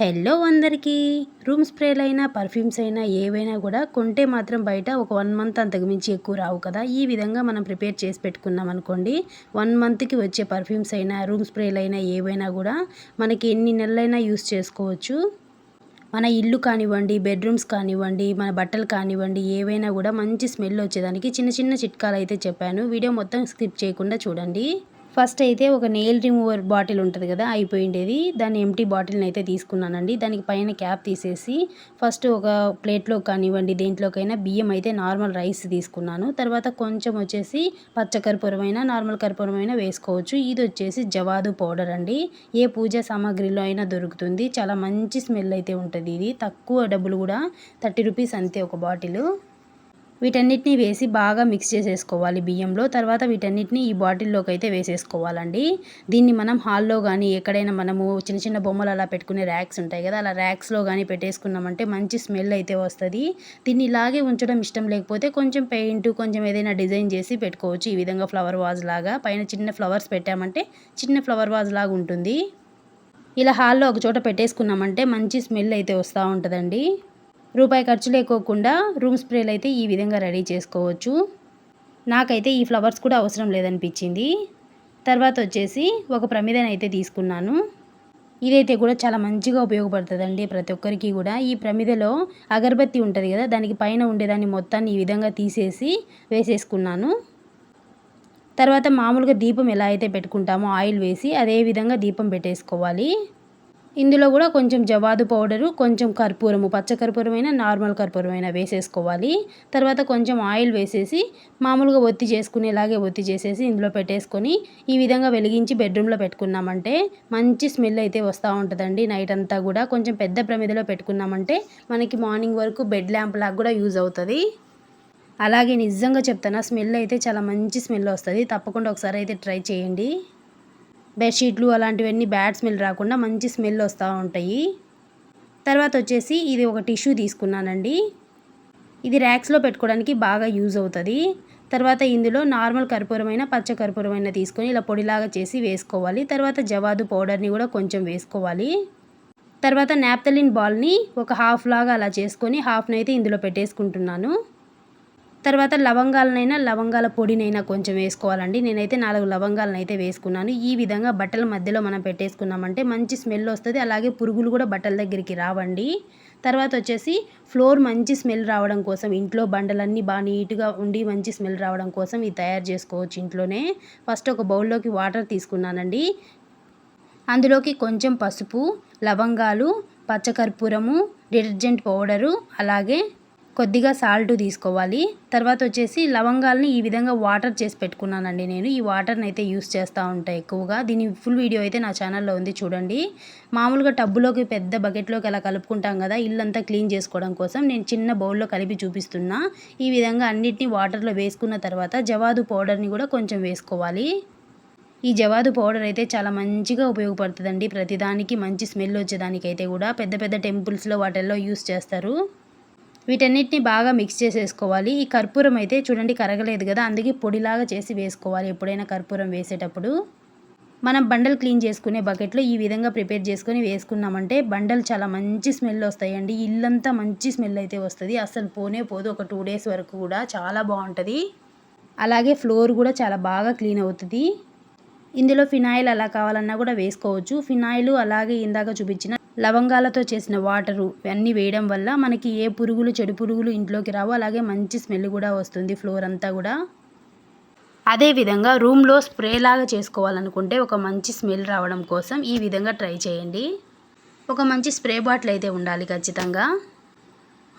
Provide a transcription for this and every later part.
Hello అందరికీ. Room స్ప్రేలు అయినా పర్ఫ్యూమ్స్ అయినా ఏవైనా కూడా కొంటే మాత్రం బయట ఒక వన్ మంత్ అంతకుమించి ఎక్కువ రావు కదా. ఈ విధంగా మనం ప్రిపేర్ చేసి పెట్టుకున్నాం అనుకోండి వన్ మంత్కి వచ్చే పర్ఫ్యూమ్స్ అయినా రూమ్ స్ప్రేలు అయినా ఏవైనా కూడా మనకి ఎన్ని నెలలైనా యూస్ చేసుకోవచ్చు. మన ఇల్లు కానివ్వండి బెడ్రూమ్స్ కానివ్వండి మన బట్టలు కానివ్వండి ఏవైనా కూడా మంచి స్మెల్ వచ్చేదానికి చిన్న చిన్న చిట్కాలు అయితే చెప్పాను. వీడియో మొత్తం స్కిప్ చేయకుండా చూడండి. ఫస్ట్ అయితే ఒక నెయిల్ రిమూవర్ బాటిల్ ఉంటుంది కదా అయిపోయిండేది. దాన్ని ఎంటీ బాటిల్ని అయితే తీసుకున్నానండి. దానికి పైన క్యాప్ తీసేసి ఫస్ట్ ఒక ప్లేట్లో కానివ్వండి దేంట్లోకైనా బియ్యం అయితే నార్మల్ రైస్ తీసుకున్నాను. తర్వాత కొంచెం వచ్చేసి పచ్చకర్పూరమైన నార్మల్ కర్పూరమైన వేసుకోవచ్చు. ఇది వచ్చేసి జవాదు పౌడర్ అండి. ఏ పూజ సామాగ్రిలో అయినా దొరుకుతుంది. చాలా మంచి స్మెల్ అయితే ఉంటుంది ఇది. తక్కువ డబ్బులు కూడా థర్టీ రూపీస్ అంతే ఒక బాటిల్ వీటన్నిటిని వేసి బాగా మిక్స్ చేసేసుకోవాలి బియ్యంలో. తర్వాత వీటన్నిటిని ఈ బాటిల్లోకి అయితే వేసేసుకోవాలండి. దీన్ని మనం హాల్లో కానీ ఎక్కడైనా మనము చిన్న చిన్న బొమ్మలు అలా పెట్టుకునే ర్యాక్స్ ఉంటాయి కదా అలా ర్యాక్స్లో కానీ పెట్టేసుకున్నామంటే మంచి స్మెల్ అయితే వస్తుంది. దీన్ని ఇలాగే ఉంచడం ఇష్టం లేకపోతే కొంచెం పెయింట్ కొంచెం ఏదైనా డిజైన్ చేసి పెట్టుకోవచ్చు. ఈ విధంగా ఫ్లవర్ వాజ్ లాగా పైన చిన్న ఫ్లవర్స్ పెట్టామంటే చిన్న ఫ్లవర్ వాజ్ లాగా ఉంటుంది. ఇలా హాల్లో ఒక చోట పెట్టేసుకున్నామంటే మంచి స్మెల్ అయితే వస్తూ ఉంటుందండి. రూపాయి ఖర్చు లేకోకుండా రూమ్ స్ప్రేలు అయితే ఈ విధంగా రెడీ చేసుకోవచ్చు. నాకైతే ఈ ఫ్లవర్స్ కూడా అవసరం లేదనిపించింది. తర్వాత వచ్చేసి ఒక ప్రమిదన అయితే తీసుకున్నాను. ఇదైతే కూడా చాలా మంచిగా ఉపయోగపడుతుందండి ప్రతి ఒక్కరికి కూడా. ఈ ప్రమిదలో అగరబత్తి ఉంటుంది కదా దానికి పైన ఉండేదాన్ని మొత్తాన్ని ఈ విధంగా తీసేసి వేసేసుకున్నాను. తర్వాత మామూలుగా దీపం ఎలా అయితే పెట్టుకుంటామో ఆయిల్ వేసి అదే విధంగా దీపం పెట్టేసుకోవాలి. ఇందులో కూడా కొంచెం జవాదు పౌడరు కొంచెం కర్పూరము పచ్చ కర్పూరమైన నార్మల్ కర్పూరమైనా వేసేసుకోవాలి. తర్వాత కొంచెం ఆయిల్ వేసేసి మామూలుగా ఒత్తి చేసుకునేలాగే ఒత్తి చేసేసి ఇందులో పెట్టేసుకొని ఈ విధంగా వెలిగించి బెడ్రూమ్లో పెట్టుకున్నామంటే మంచి స్మెల్ అయితే వస్తూ ఉంటుందండి నైట్ అంతా కూడా. కొంచెం పెద్ద ప్రమిదలో పెట్టుకున్నామంటే మనకి మార్నింగ్ వరకు బెడ్ ల్యాంప్ లాగా కూడా యూజ్ అవుతుంది. అలాగే నిజంగా చెప్తాను స్మెల్ అయితే చాలా మంచి స్మెల్ వస్తుంది. తప్పకుండా ఒకసారి అయితే ట్రై చేయండి. బెడ్షీట్లు అలాంటివన్నీ బ్యాడ్ స్మెల్ రాకుండా మంచి స్మెల్ వస్తూ ఉంటాయి. తర్వాత వచ్చేసి ఇది ఒక టిష్యూ తీసుకున్నానండి. ఇది ర్యాక్స్లో పెట్టుకోవడానికి బాగా యూజ్ అవుతుంది. తర్వాత ఇందులో నార్మల్ కర్పూరమైన పచ్చ కర్పూరమైన తీసుకొని ఇలా పొడిలాగా చేసి వేసుకోవాలి. తర్వాత జవాదు పౌడర్ని కూడా కొంచెం వేసుకోవాలి. తర్వాత నాప్తలిన్ బాల్ని ఒక హాఫ్ లాగా అలా చేసుకొని హాఫ్నైతే అయితే ఇందులో పెట్టేసుకుంటున్నాను. తర్వాత లవంగాలనైనా లవంగాల పొడినైనా కొంచెం వేసుకోవాలండి. నేనైతే నాలుగు లవంగాలను అయితే వేసుకున్నాను. ఈ విధంగా బట్టల మధ్యలో మనం పెట్టేసుకున్నామంటే మంచి స్మెల్ వస్తుంది. అలాగే పురుగులు కూడా బట్టల దగ్గరికి రావండి. తర్వాత వచ్చేసి ఫ్లోర్ మంచి స్మెల్ రావడం కోసం ఇంట్లో బండలన్నీ బాగా నీట్గా ఉండి మంచి స్మెల్ రావడం కోసం ఇది తయారు చేసుకోవచ్చు ఇంట్లోనే. ఫస్ట్ ఒక బౌల్లోకి వాటర్ తీసుకున్నానండి. అందులోకి కొంచెం పసుపు లవంగాలు పచ్చకర్పూరము డిటర్జెంట్ పౌడరు అలాగే కొద్దిగా సాల్ట్ తీసుకోవాలి. తర్వాత వచ్చేసి లవంగాల్ని ఈ విధంగా వాటర్ చేసి పెట్టుకున్నానండి నేను. ఈ వాటర్ని అయితే యూస్ చేస్తూ ఉంటాయి ఎక్కువగా. దీని ఫుల్ వీడియో అయితే నా ఛానల్లో ఉంది చూడండి. మామూలుగా టబ్బులోకి పెద్ద బకెట్లోకి అలా కలుపుకుంటాం కదా ఇల్లంతా క్లీన్ చేసుకోవడం కోసం నేను చిన్న బౌల్లో కలిపి చూపిస్తున్నా. ఈ విధంగా అన్నిటినీ వాటర్లో వేసుకున్న తర్వాత జవాదు పౌడర్ని కూడా కొంచెం వేసుకోవాలి. ఈ జవాదు పౌడర్ అయితే చాలా మంచిగా ఉపయోగపడుతుందండి ప్రతిదానికి. మంచి స్మెల్ వచ్చేదానికైతే కూడా. పెద్ద పెద్ద టెంపుల్స్లో వాటిల్లో యూస్ చేస్తారు. వీటన్నిటిని బాగా మిక్స్ చేసేసుకోవాలి. ఈ కర్పూరం అయితే చూడండి కరగలేదు కదా అందుకే పొడిలాగా చేసి వేసుకోవాలి ఎప్పుడైనా కర్పూరం వేసేటప్పుడు. మనం బండలు క్లీన్ చేసుకునే బకెట్లో ఈ విధంగా ప్రిపేర్ చేసుకొని వేసుకున్నామంటే బండలు చాలా మంచి స్మెల్ వస్తాయండి. ఇల్లంతా మంచి స్మెల్ అయితే వస్తుంది. అసలు పోనే పోదు. ఒక టూ డేస్ వరకు కూడా చాలా బాగుంటుంది. అలాగే ఫ్లోర్ కూడా చాలా బాగా క్లీన్ అవుతుంది. ఇందులో ఫినాయిల్ అలా కావాలన్నా కూడా వేసుకోవచ్చు. ఫినాయిల్ అలాగే ఇందాక చూపించిన లవంగాలతో చేసిన వాటరు ఇవన్నీ వేయడం వల్ల మనకి ఏ పురుగులు చెడు పురుగులు ఇంట్లోకి రావు. అలాగే మంచి స్మెల్ కూడా వస్తుంది ఫ్లోర్ అంతా కూడా. అదేవిధంగా రూమ్లో స్ప్రే లాగా చేసుకోవాలనుకుంటే ఒక మంచి స్మెల్ రావడం కోసం ఈ విధంగా ట్రై చేయండి. ఒక మంచి స్ప్రే బాటిల్ అయితే ఉండాలి ఖచ్చితంగా.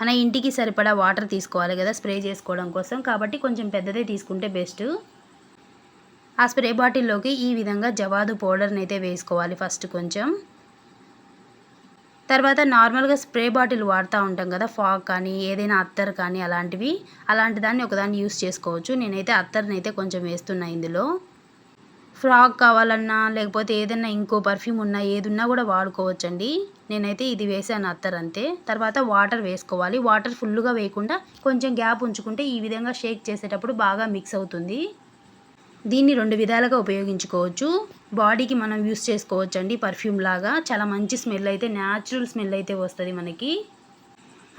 మన ఇంటికి సరిపడా వాటర్ తీసుకోవాలి కదా స్ప్రే చేసుకోవడం కోసం. కాబట్టి కొంచెం పెద్దదే తీసుకుంటే బెస్ట్. ఆ స్ప్రే బాటిల్లోకి ఈ విధంగా జవాదు పౌడర్ని అయితే వేసుకోవాలి ఫస్ట్ కొంచెం. తర్వాత నార్మల్గా స్ప్రే బాటిల్ వాడుతూ ఉంటాం కదా ఫాగ్ కానీ ఏదైనా అత్తర్ కానీ అలాంటివి. అలాంటి దాన్ని ఒకదాన్ని యూస్ చేసుకోవచ్చు. నేనైతే అత్తర్ని అయితే కొంచెం వేస్తున్నా ఇందులో. ఫ్రాక్ కావాలన్నా లేకపోతే ఏదైనా ఇంకో పర్ఫ్యూమ్ ఉన్నా ఏది ఉన్నా కూడా వాడుకోవచ్చండి. నేనైతే ఇది వేసాను అత్తర్ అంతే. తర్వాత వాటర్ వేసుకోవాలి. వాటర్ ఫుల్గా వేయకుండా కొంచెం గ్యాప్ ఉంచుకుంటే ఈ విధంగా షేక్ చేసేటప్పుడు బాగా మిక్స్ అవుతుంది. దీన్ని రెండు విధాలుగా ఉపయోగించుకోవచ్చు. బాడీకి మనం యూస్ చేసుకోవచ్చు అండి పర్ఫ్యూమ్ లాగా. చాలా మంచి స్మెల్ అయితే న్యాచురల్ స్మెల్ అయితే వస్తుంది మనకి.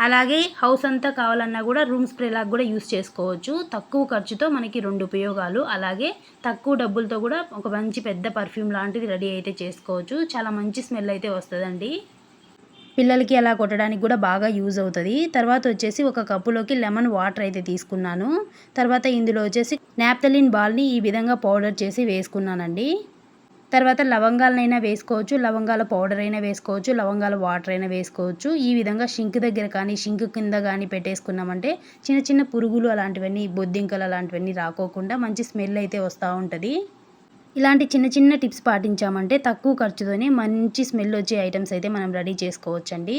అలాగే హౌస్ అంతా కావాలన్నా కూడా రూమ్ స్ప్రే లాగా కూడా యూస్ చేసుకోవచ్చు. తక్కువ ఖర్చుతో మనకి రెండు ఉపయోగాలు. అలాగే తక్కువ డబ్బులతో కూడా ఒక మంచి పెద్ద పర్ఫ్యూమ్ లాంటిది రెడీ అయితే చేసుకోవచ్చు. చాలా మంచి స్మెల్ అయితే వస్తుందండి. పిల్లలకి అలా కొట్టడానికి కూడా బాగా యూజ్ అవుతుంది. తర్వాత వచ్చేసి ఒక కప్పులోకి లెమన్ వాటర్ అయితే తీసుకున్నాను. తర్వాత ఇందులో వచ్చేసి నాప్తలిన్ బాల్ని ఈ విధంగా పౌడర్ చేసి వేసుకున్నానండి. తర్వాత లవంగాలనైనా వేసుకోవచ్చు లవంగాల పౌడర్ అయినా వేసుకోవచ్చు లవంగాల వాటర్ అయినా వేసుకోవచ్చు. ఈ విధంగా షింక్ దగ్గర కానీ షింక్ కింద కానీ పెట్టేసుకున్నామంటే చిన్న చిన్న పురుగులు అలాంటివన్నీ బొద్దింకలు అలాంటివన్నీ రాకోకుండా మంచి స్మెల్ అయితే వస్తూ ఉంటుంది. ఇలాంటి చిన్న చిన్న టిప్స్ పాటించామంటే తక్కువ ఖర్చుతోనే మంచి స్మెల్ వచ్చే ఐటమ్స్ అయితే మనం రెడీ చేసుకోవచ్చండి.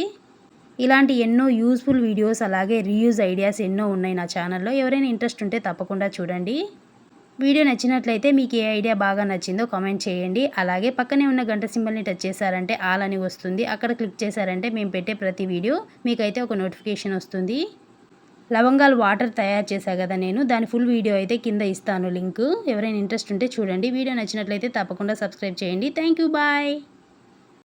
ఇలాంటి ఎన్నో యూస్ఫుల్ వీడియోస్ అలాగే రీయూజ్ ఐడియాస్ ఎన్నో ఉన్నాయి నా ఛానల్లో. ఎవరైనా ఇంట్రెస్ట్ ఉంటే తప్పకుండా చూడండి. వీడియో నచ్చినట్లయితే మీకు ఏ ఐడియా బాగా నచ్చిందో కామెంట్ చేయండి. అలాగే పక్కనే ఉన్న గంట సింబల్ని టచ్ చేశారంటే ఆల్ అని వస్తుంది. అక్కడ క్లిక్ చేశారంటే మేము పెట్టే ప్రతి వీడియో మీకైతే ఒక నోటిఫికేషన్ వస్తుంది. లవంగాలు వాటర్ తయారు చేశా కదా నేను. దాని ఫుల్ వీడియో అయితే కింద ఇస్తాను లింక్. ఎవరైనా ఇంట్రెస్ట్ ఉంటే చూడండి. వీడియో నచ్చినట్లయితే తప్పకుండా సబ్స్క్రైబ్ చేయండి. Thank you bye.